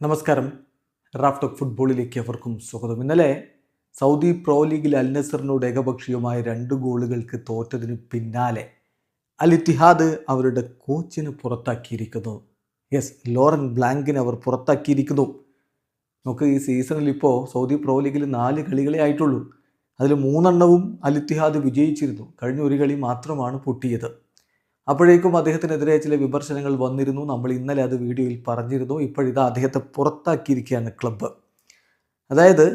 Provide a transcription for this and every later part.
നമസ്കാരം. റാഫ്റ്റോക്ക് ഫുട്ബോളിലേക്ക് അവർക്കും സ്വാഗതം. ഇന്നലെ സൗദി പ്രോ ലീഗിൽ അൽ നസറിനോട് ഏകപക്ഷീയമായ രണ്ട് ഗോളുകൾക്ക് തോറ്റതിന് പിന്നാലെ അൽ ഇത്തിഹാദ് അവരുടെ കോച്ചിന് പുറത്താക്കിയിരിക്കുന്നു. യെസ് ലോറൻ ബ്ലാങ്കിനെ അവർ പുറത്താക്കിയിരിക്കുന്നു. നമുക്ക് ഈ സീസണിൽ ഇപ്പോൾ സൗദി പ്രോ ലീഗിൽ നാല് കളികളെ ആയിട്ടുള്ളൂ. അതിൽ മൂന്നെണ്ണവും അൽ ഇത്തിഹാദ് വിജയിച്ചിരുന്നു. കഴിഞ്ഞ ഒരു കളി മാത്രമാണ് പൊട്ടിയത്. അപ്പോഴേക്കും അദ്ദേഹത്തിനെതിരെ ചില വിമർശനങ്ങൾ വന്നിരുന്നു. നമ്മൾ ഇന്നലെ അത് വീഡിയോയിൽ പറഞ്ഞിരുന്നു. ഇപ്പോഴിതാ അദ്ദേഹത്തെ പുറത്താക്കിയിരിക്കുകയാണ് ക്ലബ്ബ്. അതായത്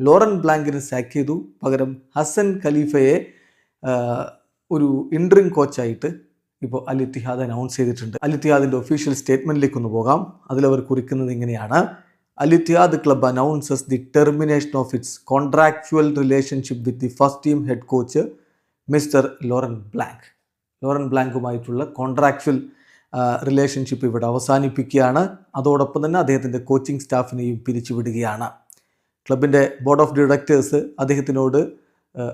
ലോറൻ ബ്ലാങ്കിനെ സാക്ക് ചെയ്തു. പകരം ഹസൻ ഖലീഫയെ ഒരു ഇൻട്രിങ് കോച്ചായിട്ട് ഇപ്പോൾ അൽ ഇത്തിഹാദ് അനൗൺസ് ചെയ്തിട്ടുണ്ട്. അൽ ഇത്തിഹാദിന്റെ ഒഫീഷ്യൽ സ്റ്റേറ്റ്മെന്റിലേക്ക് ഒന്ന് പോകാം. അതിലവർ കുറിക്കുന്നത് ഇങ്ങനെയാണ്. Al Ittihad club announces the termination of its contractual relationship with the first team head coach mister Laurent Blanc. Laurent ബ്ലാങ്കുമായിട്ടുള്ള contractual relationship ഇവിടെ അവസാനിപ്പിക്കുകയാണ്. അതോടൊപ്പം തന്നെ അദ്ദേഹത്തിന്റെ കോച്ചിങ് സ്റ്റാഫിനെയും പിരിച്ചുവിടുകയാണ്. ക്ലബിന്റെ ബോർഡ് ഓഫ് ഡയറക്ടേഴ്സ് അദ്ദേഹത്തിനോട്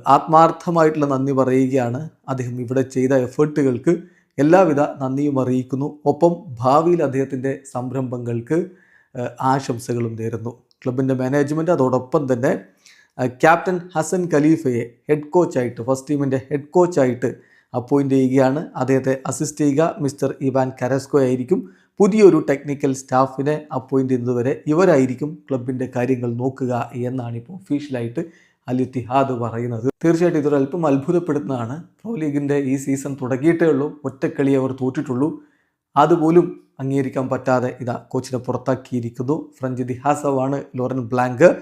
ആത്മാർത്ഥമായിട്ടുള്ള നന്ദി പറയുകയാണ്. അദ്ദേഹം ഇവിടെ ചെയ്ത എഫേർട്ടുകൾക്ക് എല്ലാവിധ നന്ദിയും അറിയിക്കുന്നു. ഒപ്പം ഭാവിയിൽ അദ്ദേഹത്തിന്റെ സംരംഭങ്ങൾക്ക് ആശംസകളും നേരുന്നു. ക്ലബിന്റെ മാനേജ്മെന്റ് അതോടൊപ്പം തന്നെ ക്യാപ്റ്റൻ ഹസൻ ഖലീഫയെ ഹെഡ് കോച്ചായിട്ട് ഫസ്റ്റ് ടീമിന്റെ ഹെഡ് കോച്ചായിട്ട് അപ്പോയിന്റ് ചെയ്യുകയാണ്. അദ്ദേഹത്തെ അസിസ്റ്റ് ചെയ്യുക മിസ്റ്റർ ഇവാൻ കരസ്കോ ആയിരിക്കും. പുതിയൊരു ടെക്നിക്കൽ സ്റ്റാഫിനെ അപ്പോയിന്റ് ചെയ്യുന്നതുവരെ ഇവരായിരിക്കും ക്ലബിന്റെ കാര്യങ്ങൾ നോക്കുക എന്നാണ് ഇപ്പോൾ ഒഫീഷ്യലായിട്ട് അൽ ഇത്തിഹാദ് പറയുന്നത്. തീർച്ചയായിട്ടും ഇതൊരു അല്പം അത്ഭുതപ്പെടുത്തുന്നതാണ്. പ്രോ ലീഗിന്റെ ഈ സീസൺ തുടങ്ങിയിട്ടേ ഉള്ളൂ. ഒറ്റക്കളി അവർ തോറ്റിട്ടുള്ളൂ. അതുപോലും അംഗീകരിക്കാൻ പറ്റാതെ ഇതാ കോച്ചിനെ പുറത്താക്കിയിരിക്കുന്നു. ഫ്രഞ്ച് ഇതിഹാസമാണ് ലോറൻ ബ്ലാങ്ക്.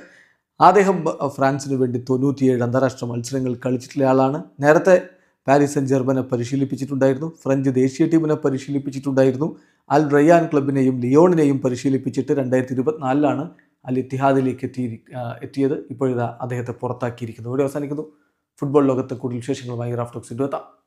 അദ്ദേഹം ഫ്രാൻസിന് വേണ്ടി തൊണ്ണൂറ്റിയേഴ് അന്താരാഷ്ട്ര മത്സരങ്ങൾ കളിച്ചിട്ടുള്ള ആളാണ്. നേരത്തെ പാരീസ് സെൻ ജർമ്മനെ പരിശീലിപ്പിച്ചിട്ടുണ്ടായിരുന്നു. ഫ്രഞ്ച് ദേശീയ ടീമിനെ പരിശീലിപ്പിച്ചിട്ടുണ്ടായിരുന്നു. അൽ റയാൻ ക്ലബിനെയും ലിയോണിനെയും പരിശീലിപ്പിച്ചിട്ട് രണ്ടായിരത്തി ഇരുപത്തിനാലിലാണ് അൽ ഇത്തിഹാദിലേക്ക് എത്തി എത്തിയത്. ഇപ്പോഴിതാ അദ്ദേഹത്തെ പുറത്താക്കിയിരിക്കുന്നു. ഇവിടെ അവസാനിക്കുന്നു. ഫുട്ബോൾ ലോകത്തെ കൂടുതൽ വിശേഷങ്ങളുമായി റാഫ്റ്റോക്സ് എത്താം.